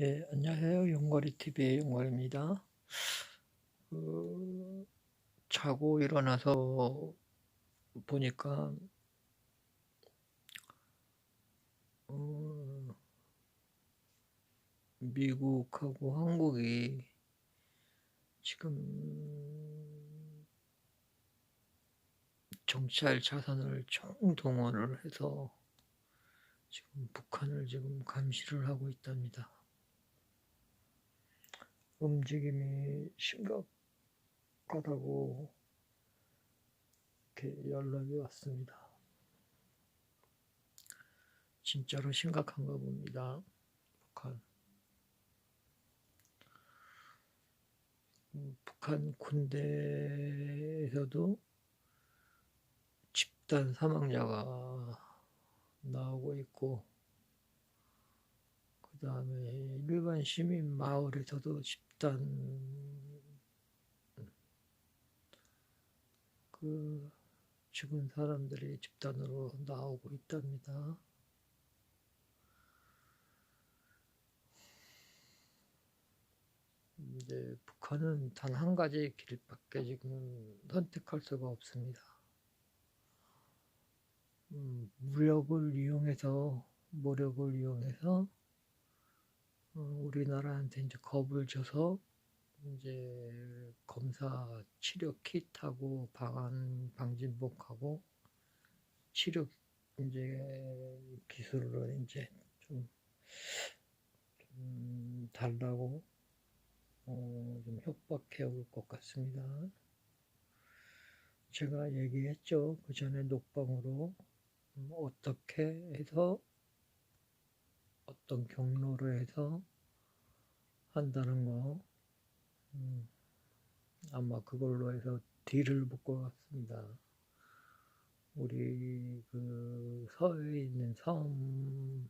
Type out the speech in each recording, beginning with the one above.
예, 안녕하세요. 용거리 TV의 용거리입니다. 그, 자고 일어나서 보니까 어, 미국하고 한국이 지금 정찰 자산을 총동원을 해서 지금 북한을 지금 감시를 하고 있답니다. 움직임이 심각하다고 이렇게 연락이 왔습니다. 진짜로 심각한가 봅니다. 북한. 음, 북한 군대에서도 집단 사망자가 나오고 있고, 그 다음에 일반 시민 마을에서도 집단 그 죽은 사람들이 집단으로 나오고 있답니다. 이제 북한은 단 한 가지 길밖에 지금 선택할 수가 없습니다. 음, 무력을 이용해서 무력을 이용해서 어, 우리나라한테 이제 겁을 줘서 이제 검사 치료 킷하고 방안 방진복하고 치료 이제 기술로 이제 좀, 좀 달라고 어, 좀 협박해 올 것 같습니다. 제가 얘기했죠. 그 전에 녹방으로 음, 어떻게 해서 어떤 경로로 해서 한다는 거 음, 아마 그걸로 해서 딜을 볼것 같습니다. 우리 그 서해에 있는 섬들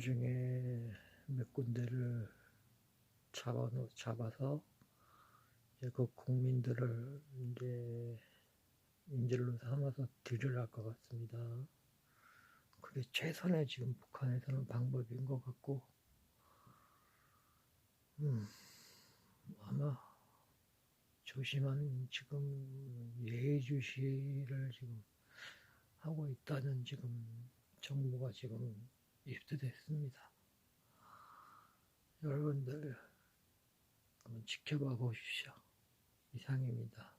중에 몇 군데를 잡아 잡아서 이제 그 국민들을 이제 인질로 삼아서 딜을 할 것 같습니다. 그게 최선의 지금 북한에서는 방법인 것 같고, 음, 아마 조심한 지금 예의주시를 지금 하고 있다는 지금 정보가 지금 입수됐습니다. 여러분들 한번 지켜봐 보십시오. 이상입니다.